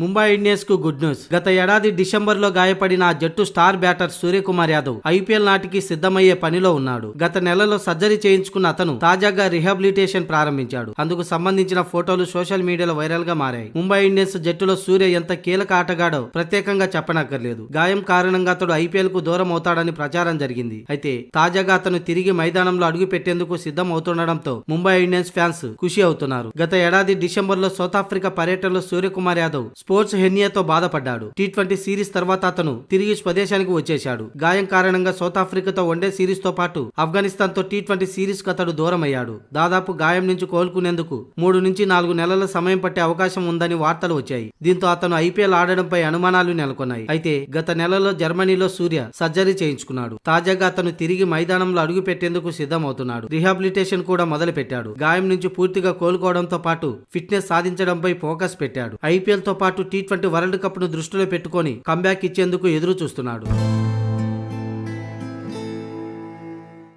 Mumbai ఇండియన్స్కు good news. గత ఏడాది డిసెంబర్లో గాయపడిన ఆ జట్టు star batter Suryakumar Yadav IPL నాటికి సిద్ధమయ్యే పనిలో ఉన్నాడు. గత నెలలో సర్జరీ చేయించుకున్న అతను తాజాగా రిహాబిలిటేషన్ ప్రారంభించాడు. అందుకు సంబంధించిన ఫోటోలు సోషల్ మీడియాలో వైరల్గా మారాయి. ముంబై ఇండియన్స్ జట్టులో సూర్య ఎంత కీలక ఆటగాడో ప్రత్యేకంగా చెప్పనక్కర్లేదు. గాయం కారణంగా అతడు ఐపీఎల్కు దూరం అవుతాడని ప్రచారం జరిగింది. అయితే తాజాగా అతను తిరిగి మైదానంలో అడుగు పెట్టేందుకు సిద్ధం అవుతుండడంతో ముంబై ఇండియన్స్ ఫ్యాన్స్ ఖుషి అవుతున్నారు. గత ఏడాది డిసెంబర్లో సౌత్ ఆఫ్రికా పర్యటనలో సూర్యకుమార్ యాదవ్ స్పోర్ట్స్ హెర్నియాతో బాధపడ్డాడు. టీ ట్వంటీ సిరీస్ తర్వాత అతను తిరిగి స్వదేశానికి వచ్చేశాడు. గాయం కారణంగా సౌత్ ఆఫ్రికాతో వన్డే సిరీస్తో పాటు ఆఫ్ఘనిస్తాన్తో టీ ట్వంటీ సిరీస్కు అతడు దూరమయ్యాడు. దాదాపు గాయం నుంచి కోలుకునేందుకు మూడు నుంచి నాలుగు నెలల సమయం పట్టే అవకాశం ఉందని వార్తలు వచ్చాయి. దీంతో అతను ఐపీఎల్ ఆడడంపై అనుమానాలు నెలకొన్నాయి. అయితే గత నెలలో జర్మనీలో సూర్య సర్జరీ చేయించుకున్నాడు. తాజాగా అతను తిరిగి మైదానంలో అడుగు పెట్టేందుకు సిద్ధమవుతున్నాడు. రిహాబిలిటేషన్ కూడా మొదలు పెట్టాడు గాయం నుంచి పూర్తిగా కోలుకోవడంతో పాటు ఫిట్నెస్ సాధించడంపై ఫోకస్ పెట్టాడు. ఐపీఎల్తో పాటు టీ ట్వంటీ వరల్డ్ కప్ను దృష్టిలో పెట్టుకొని కంబ్యాక్ ఇచ్చేందుకు ఎదురు చూస్తున్నాడు